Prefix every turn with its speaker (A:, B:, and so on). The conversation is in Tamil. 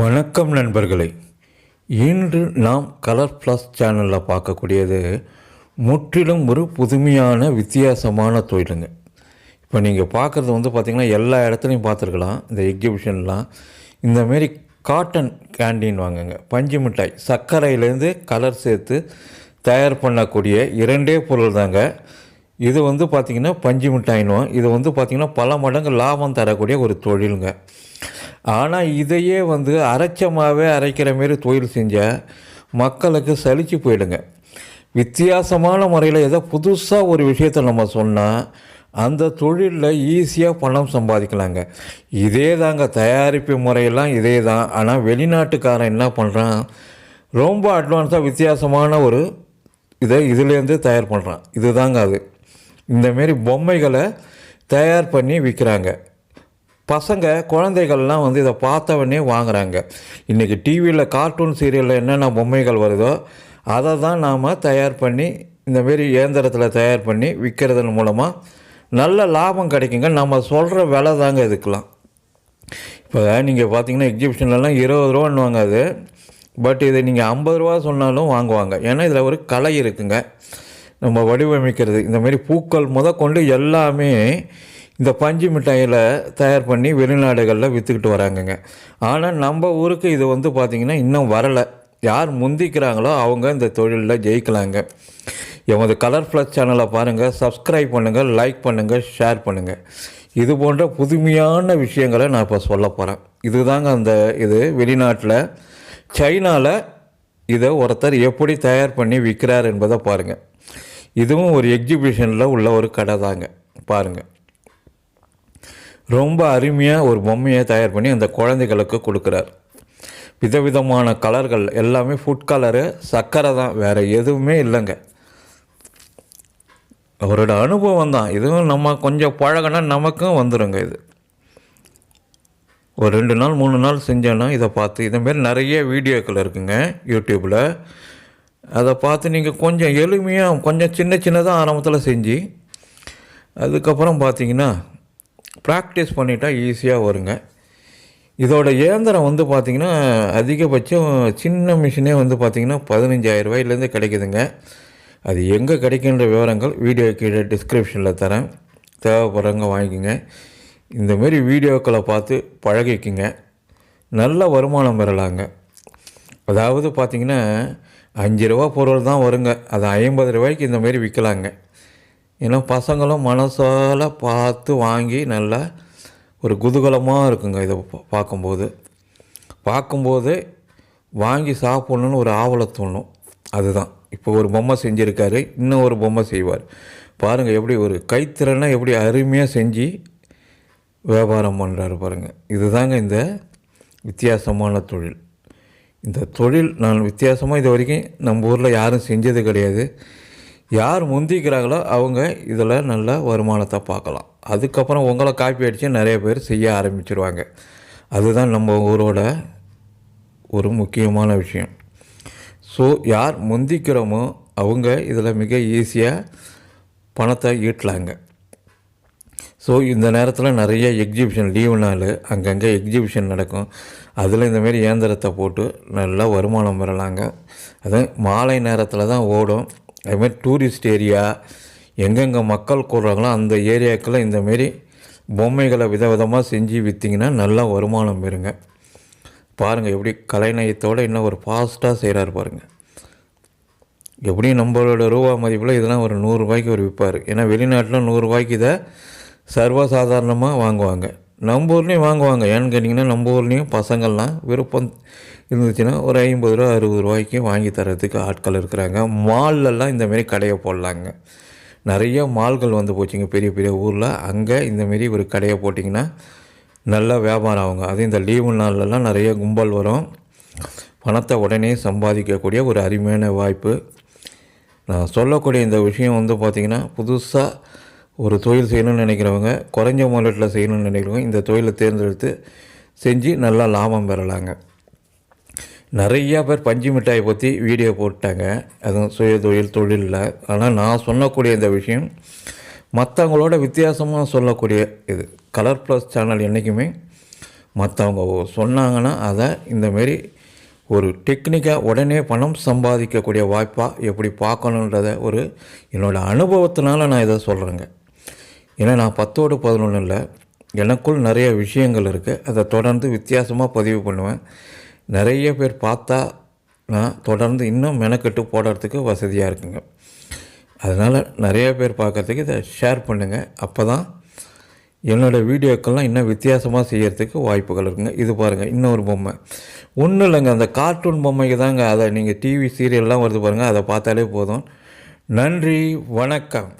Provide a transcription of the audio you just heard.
A: வணக்கம் நண்பர்களே. இன்று நாம் கலர் ப்ளஸ் சேனலில் பார்க்கக்கூடியது முற்றிலும் ஒரு புதுமையான வித்தியாசமான தொழிலுங்க. இப்போ நீங்கள் பார்க்குறது வந்து பார்த்திங்கன்னா எல்லா இடத்துலையும் பார்த்துருக்கலாம். இந்த எக்ஸிபிஷன்லாம் இந்தமாரி காட்டன் கேண்டீன் வாங்குங்க. பஞ்சு மிட்டாய். சர்க்கரையிலேருந்து கலர் சேர்த்து தயார் பண்ணக்கூடிய இரண்டே பொருள் தாங்க. இது வந்து பார்த்திங்கன்னா பஞ்சு மிட்டாயினும் இது வந்து பார்த்திங்கன்னா பல மடங்கு லாபம் தரக்கூடிய ஒரு தொழிலுங்க. ஆனால் இதையே வந்து அரைச்சமாகவே அரைக்கிற மாரி தொழில் செஞ்சால் மக்களுக்கு சலிச்சு போயிடுங்க. வித்தியாசமான முறையில் ஏதோ புதுசாக ஒரு விஷயத்தை நம்ம சொன்னால் அந்த தொழிலில் ஈஸியாக பணம் சம்பாதிக்கலாங்க. இதே தாங்க தயாரிப்பு முறையெல்லாம் இதே தான் ஆனால் வெளிநாட்டுக்காரன் என்ன பண்ணுறான் ரொம்ப அட்வான்ஸாக வித்தியாசமான ஒரு இதை இதுலேருந்து தயார் பண்ணுறான் இதுதாங்க அது. இந்தமாரி பொம்மைகளை தயார் பண்ணி விற்கிறாங்க பசங்க குழந்தைகள்லாம் வந்து இதை பார்த்தவொடனே வாங்குறாங்க. இன்றைக்கி டிவியில் கார்ட்டூன் சீரியலில் என்னென்ன பொம்மைகள் வருதோ அதை தான் நாம் தயார் பண்ணி இந்தமாரி இயந்திரத்தில் தயார் பண்ணி விற்கிறதன் மூலமாக நல்ல லாபம் கிடைக்குங்க. நம்ம சொல்கிற விலை தாங்க இதுக்கெலாம் இப்போ நீங்கள் பார்த்தீங்கன்னா எக்ஸிபிஷன்லலாம் இருபது ரூபான்னுவாங்க அது பட் இதை நீங்கள் ஐம்பது ரூபா சொன்னாலும் வாங்குவாங்க. ஏன்னா இதில் ஒரு கலை இருக்குங்க. நம்ம வடிவமைக்கிறது இந்தமாரி பூக்கள் முத கொண்டு எல்லாமே இந்த பஞ்சு மிட்டாயில் தயார் பண்ணி வெளிநாடுகளில் விற்றுக்கிட்டு வராங்கங்க. ஆனால் நம்ம ஊருக்கு இது வந்து பார்த்திங்கன்னா இன்னும் வரலை. யார் முந்திக்கிறாங்களோ அவங்க இந்த தொழிலில் ஜெயிக்கலாங்க. எமது கலர் ப்ளஸ் சேனலை பாருங்கள் சப்ஸ்கிரைப் பண்ணுங்கள் லைக் பண்ணுங்கள் ஷேர் பண்ணுங்கள் இது போன்ற புதுமையான விஷயங்களை நான் இப்போ சொல்ல போகிறேன் இதுதாங்க அந்த இது வெளிநாட்டில். சைனாவில் இதை ஒருத்தர் எப்படி தயார் பண்ணி விற்கிறார் என்பதை பாருங்கள் இதுவும் ஒரு எக்ஸிபிஷனில் உள்ள ஒரு கடை தாங்க பாருங்கள் ரொம்ப அருமையாக ஒரு பொம்மையை தயார் பண்ணி அந்த குழந்தைகளுக்கு கொடுக்குறார். விதவிதமான கலர்கள் எல்லாமே ஃபுட் கலரு சர்க்கரை தான் வேறு எதுவுமே இல்லைங்க. அவரோட அனுபவம் தான். இதுவும் நம்ம கொஞ்சம் பழகினா நமக்கும் வந்துடுங்க இது. ஒரு ரெண்டு நாள் மூணு நாள் செஞ்சோன்னா இதை பார்த்து இதேமாரி நிறைய வீடியோக்கள் இருக்குங்க யூடியூப்பில் அதை பார்த்து நீங்கள் கொஞ்சம் எளிமையாக கொஞ்சம் சின்ன சின்னதாக ஆரம்பத்தில் செஞ்சு அதுக்கப்புறம் பார்த்தீங்கன்னா ப்ராக்டிஸ் பண்ணிட்டா ஈஸியாக வருங்க. இதோட இயந்திரம் வந்து பார்த்திங்கன்னா அதிகபட்சம் சின்ன மிஷினே வந்து பார்த்திங்கன்னா பதினஞ்சாயிரம் ரூபாயிலேருந்து கிடைக்குதுங்க. அது எங்கே கிடைக்கின்ற விவரங்கள் வீடியோ கீழே டிஸ்கிரிப்ஷனில் தரேன். தேவைப்படுறவங்க வாங்கிக்கோங்க. இந்தமாரி வீடியோக்களை பார்த்து பழகிக்குங்க. நல்ல வருமானம் பெறலாங்க. அதாவது பார்த்திங்கன்னா அஞ்சு ரூபா பொருள் தான் வருங்க. அது ஐம்பது ரூபாய்க்கு இந்தமாரி விற்கலாங்க ஏன்னா பசங்களும் மனசால் பார்த்து வாங்கி நல்லா ஒரு குதூகலமாக இருக்குங்க இதை பார்க்கும்போது. பார்க்கும்போது வாங்கி சாப்பிட்ணுன்னு ஒரு ஆவலை தோணும். அதுதான். இப்போ ஒரு பொம்மை செஞ்சுருக்காரு இன்னும் ஒரு பொம்மை செய்வார். பாருங்கள் எப்படி ஒரு கைத்திறனை எப்படி அருமையாக செஞ்சு வியாபாரம் பண்ணுறாரு பாருங்கள் இதுதாங்க இந்த வித்தியாசமான தொழில். இந்த தொழில் நான் வித்தியாசமாக இது வரைக்கும் நம்ம ஊரில் யாரும் செஞ்சது கிடையாது. யார் முந்திக்கிறாங்களோ அவங்க இதில் நல்ல வருமானத்தை பார்க்கலாம். அதுக்கப்புறம் உங்களை காப்பி அடித்து நிறைய பேர் செய்ய ஆரம்பிச்சிருவாங்க. அதுதான் நம்ம ஊரோட ஒரு முக்கியமான விஷயம். ஸோ யார் முந்திக்கிறோமோ அவங்க இதில் மிக ஈஸியாக பணத்தை ஈட்டலாங்க. ஸோ இந்த நேரத்தில் நிறைய எக்ஸிபிஷன் லீவு நாள் அங்கங்கே எக்ஸிபிஷன் நடக்கும். அதில் இந்தமாரி இயந்திரத்தை போட்டு நல்லா வருமானம் பெறலாங்க அது மாலை நேரத்தில் தான் ஓடும். அதுமாரி டூரிஸ்ட் ஏரியா எங்கெங்கே மக்கள் கூடுறாங்களோ அந்த ஏரியாக்கெல்லாம் இந்தமாரி பொம்மைகளை விதவிதமாக செஞ்சு விற்றிங்கன்னா நல்லா வருமானம் பெறுங்க. பாருங்கள் எப்படி கலைநயத்தோடு இன்னும் ஒரு ஃபாஸ்ட்டாக செய்கிறாரு பாருங்கள் எப்படியும் நம்மளோட ரூபா மதிப்பில் இதெல்லாம் ஒரு நூறுரூபாய்க்கு ஒரு விற்பார் ஏன்னா வெளிநாட்டில் நூறுரூபாய்க்கு இதை சர்வசாதாரணமாக வாங்குவாங்க. நம்ம ஊர்லேயும் வாங்குவாங்க. ஏன்னு கேட்டிங்கன்னா நம்ம ஊர்லேயும் பசங்கள்லாம் விருப்பம் இருந்துச்சுன்னா ஒரு ஐம்பது ரூபா அறுபது ரூபாய்க்கு வாங்கி தரத்துக்கு ஆட்கள் இருக்கிறாங்க. மால்லலாம் இந்தமாரி கடையை போடலாங்க. நிறைய மால்கள் வந்து போச்சுங்க பெரிய பெரிய ஊரில். அங்கே இந்தமாரி ஒரு கடையை போட்டிங்கன்னா நல்ல வியாபாரம் ஆகுங்க. அதுவும் இந்த லீவு நாள்லலாம் நிறைய கும்பல் வரும். பணத்தை உடனே சம்பாதிக்கக்கூடிய ஒரு அருமையான வாய்ப்பு. நான் சொல்லக்கூடிய இந்த விஷயம் வந்து பார்த்திங்கன்னா புதுசாக ஒரு தொழில் செய்யணும்னு நினைக்கிறவங்க குறைஞ்ச முதலீட்டில் செய்யணும்னு நினைக்கிறவங்க இந்த தொழிலை தேர்ந்தெடுத்து செஞ்சு நல்லா லாபம் பெறலாங்க. நிறையா பேர் பஞ்சு மிட்டாயை பற்றி வீடியோ போட்டாங்க. அதுவும் சுய தொழில் தொழிலில். ஆனால் நான் சொல்லக்கூடிய இந்த விஷயம் மற்றவங்களோட வித்தியாசமாக சொல்லக்கூடிய இது. கலர் ப்ளஸ் சேனல் என்றைக்குமே மற்றவங்க சொன்னாங்கன்னா அதை இந்தமாரி ஒரு டெக்னிக்காக உடனே பணம் சம்பாதிக்கக்கூடிய வாய்ப்பாக எப்படி பார்க்கணுன்றத ஒரு என்னோடய அனுபவத்தினால நான் இதை சொல்கிறேங்க ஏன்னா நான் பத்தோடு பதினொன்று இல்லை. எனக்குள் நிறைய விஷயங்கள் இருக்குது அதை தொடர்ந்து வித்தியாசமாக பதிவு பண்ணுவேன். நிறைய பேர் பார்த்தா நான் தொடர்ந்து இன்னும் மெனக்கெட்டு போடுறதுக்கு வசதியாக இருக்குங்க. அதனால் நிறைய பேர் பார்க்கறதுக்கு இதை ஷேர் பண்ணுங்கள் அப்போ தான் என்னோடய வீடியோக்கள்லாம் இன்னும் வித்தியாசமாக செய்கிறதுக்கு வாய்ப்புகள் இருக்குங்க. இது பாருங்கள் இன்னொரு பொம்மை. ஒன்றும் இல்லைங்க அந்த கார்ட்டூன் பொம்மைக்கு தாங்க அதை நீங்கள் டிவி சீரியல்லாம் வருது பாருங்கள் அதை பார்த்தாலே போதும். நன்றி வணக்கம்.